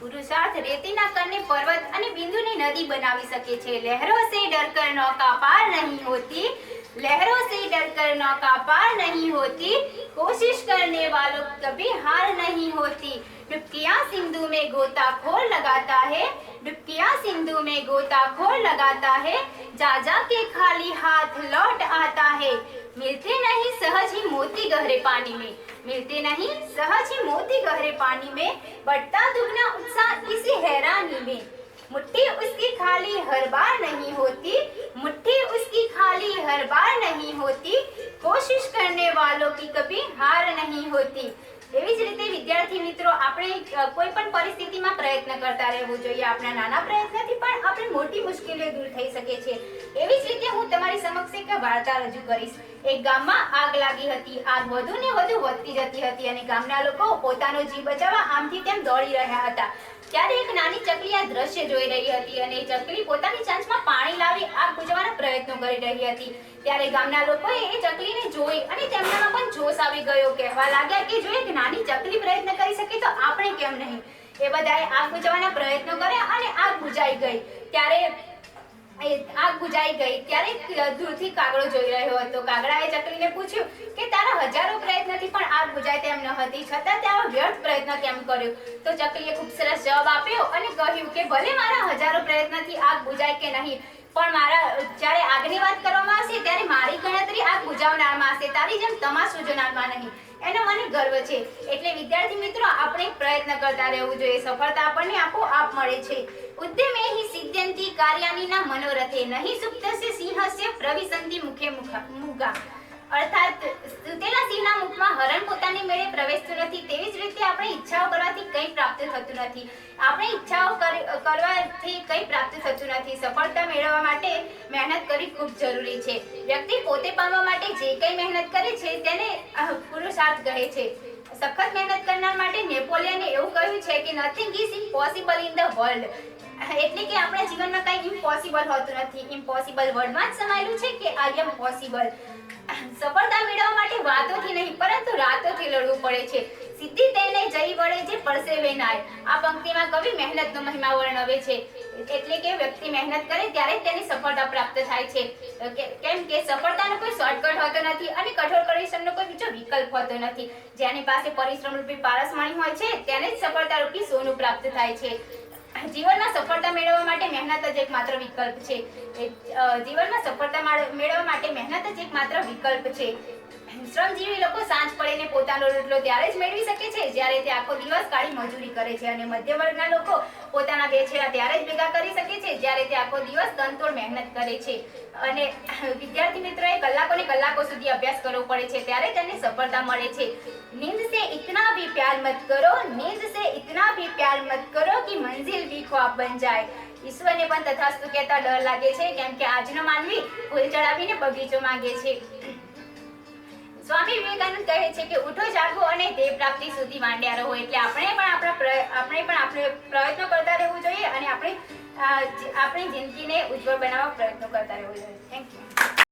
પુરુષાર્થ રેતીના કણને પર્વત અને બિંદુની નદી બનાવી શકે છે લહેરો સે ડરકર નૌકા પાર નહીં હોતી લહેરો સે डरकर नौका पार नहीं होती कोशिश करने वालों कभी हार नहीं होती डुबकियां सिंधु में गोताखोर लगाता है डुबकियाँ सिंधु में गोता गोताखोर लगाता है जा जा के खाली हाथ लौट आता है। मिलते नहीं सहज ही मोती गहरे पानी में, मिलते नहीं सहज ही मोती गहरे पानी में, बढ़ता दुगना उत्साह इसी हैरानी में। मुट्ठी उसकी खाली हर बार नहीं होती, मुट्ठी उसकी खाली हर बार नहीं होती, कोशिश करने वालों की कभी हार नहीं હોતી એવી જ રીતે વિદ્યાર્થી મિત્રો, આપણે કોઈ પણ પરિસ્થિતિમાં પ્રયત્ન કરતા રહેવું જોઈએ આપણા નાના પ્રયત્નથી. મોટી મુશ્કેલીઓ દૂર થઈ શકે છે. એવી જ રીતે હું તમારી સમક્ષ એક વાર્તા રજૂ કરીશ. એક ગામમાં આગ લાગી હતી. આગ વધુ ને વધુ વધતી જતી હતી અને ગામના લોકો પોતાનો જીવ બચાવવા આમથી તેમ દોડી રહ્યા હતા. ત્યારે એક નાની ચકલી આ દ્રશ્ય જોઈ રહી હતી અને એ ચકલી પોતાની ચાંચમાં પાણી લાવી આગ બુઝાવવાના પ્રયત્નો કરી રહી હતી. ત્યારે ગામના લોકોએ એ ચકલીને જોઈ અને તેમનામાં પણ જોશ આવી ગયો. કહેવા લાગ્યા કે જો એક નાની ચકલી પ્રયત્ન કરી શકે તો આપણે કેમ નહીં? એ બધાએ આગ બુઝાવવાના પ્રયત્નો કર્યા અને આગ બુઝાઈ ગઈ. ત્યારે આગ બુજાઈ ગઈ. ત્યારે દૂરથી કાગડો જોઈ રહ્યો હતો. કાગડાએ ચકલીને પૂછ્યું કે, તારા હજારો પ્રયત્નથી પણ આગ બુજાય તેમ ન હતી. છતાં તે આવો વ્યર્થ પ્રયત્ન કેમ કર્યો? તો ચકલીએ ખૂબ સરસ જવાબ આપ્યો અને કહ્યું કે, ભલે મારા હજારો પ્રયત્નથી આગ બુજાય કે નહીં, પણ મારા, જ્યારે આગની વાત કરવામાં આવશે, ત્યારે મારી ગણતરી આગ બુજાવનારમાં હશે તારી જેમ તમાશો જોનારમાં નહીં. એનો મને ગર્વ છે. એટલે વિદ્યાર્થી મિત્રો, આપણે પ્રયત્ન કરતા રહેવું જોઈએ. સફળતા આપણને આપોઆપ મળે છે. ઉદ્યમે હિ સિદ્ધ્યંતિ કાર્યાની ના મનોરથે નહીં સુપ્તસ્ય સિંહસ્ય પ્રવિસંતિ મુખે મુગા. અર્થાત સુતેલા સિંહના મુખમાં હરણ પોતાની મેળે પ્રવેશતું નથી, તેવી જ રીતે આપણે ઈચ્છાઓ કરવાથી કંઈ પ્રાપ્ત થતું નથી. આપણે ઈચ્છાઓ કરવાથી કંઈ પ્રાપ્ત થતું નથી. સફળતા મેળવવા માટે મહેનત કરવી ખૂબ જરૂરી છે. વ્યક્તિ પોતે પામવા માટે જે કંઈ મહેનત કરે છે, તેને પુરુષાર્થ કહે છે. સખત મહેનત કરનાર માટે નેપોલિયને એવું કહ્યું છે કે નથિંગ ઇઝ ઇમ્પોસિબલ વર્લ્ડ એટલે કે આપણા જીવનમાં કંઈ ઇમ્પોસિબલ હોતું નથી. ઇમ્પોસિબલ વર્ડમાં જ સમાયેલું છે કે આઈ એમ પોસિબલ સફળતા મેળવવા માટે વાતોથી નહીં, પરંતુ રાતોથી લડવું પડે છે. સિદ્ધિ તેને જઈ વળે જે પરસેવે નાય આ પંક્તિમાં કવિ મહેનતનો મહિમા વર્ણવે છે. એટલે કે વ્યક્તિ મહેનત કરે ત્યારે તેની સફળતા પ્રાપ્ત થાય છે. કેમ કે સફળતાનો કોઈ શોર્ટકટ હોતો નથી અને કઠોર પરિશ્રમનો કોઈ બીજો વિકલ્પ હોતો નથી. જેની પાસે પરિશ્રમ રૂપી પારસમણી હોય છે, તેને જ સફળતા રૂપી સોનું પ્રાપ્ત થાય છે. જીવનમાં સફળતા મેળવવા માટે મહેનત જ એક માત્ર વિકલ્પ છે. જીવનમાં સફળતા મેળવવા માટે મહેનત જ એક માત્ર વિકલ્પ છે. શ્રમજીવી લોકો સાંજ પડીને પોતાનો રોટલો ત્યારે જ મેળવી શકે છે. જ્યારે તે આખો દિવસ કાળી મજૂરી કરે છે અને મધ્ય વર્ગના લોકો પોતાના બે છેડા ત્યારે જ ભેગા કરી શકે છે. જ્યારે તે આખો દિવસ તનતોડ મહેનત કરે છે. અને વિદ્યાર્થી મિત્રોએ કલાકોને કલાકો સુધી અભ્યાસ કરવો પડે છે ત્યારે તેને સફળતા મળે છે. નીંદ સે ઇતના ભી પ્યાર મત કરો, નીંદ સે ઇતના ભી પ્યાર મત કરો કે મંઝિલ ભી ખ્વાબ બન જાય. ઈશ્વરને પણ તથાસ્તુ કહેતા ડર લાગે છે, કેમ કે આજનો માનવી ફૂલ ચડાવીને બગીચો માંગે છે. વિવેકાનંદ કહે છે કે ઉઠો, જાગો અને તે પ્રાપ્તિ સુધી માંડ્યા રહો. એટલે આપણે પણ આપણા આપણે પણ આપણે પ્રયત્નો કરતા રહેવું જોઈએ અને આપણે આપણી જિંદગીને ઉજ્જવળ બનાવવા પ્રયત્નો કરતા રહેવું જોઈએ. Thank you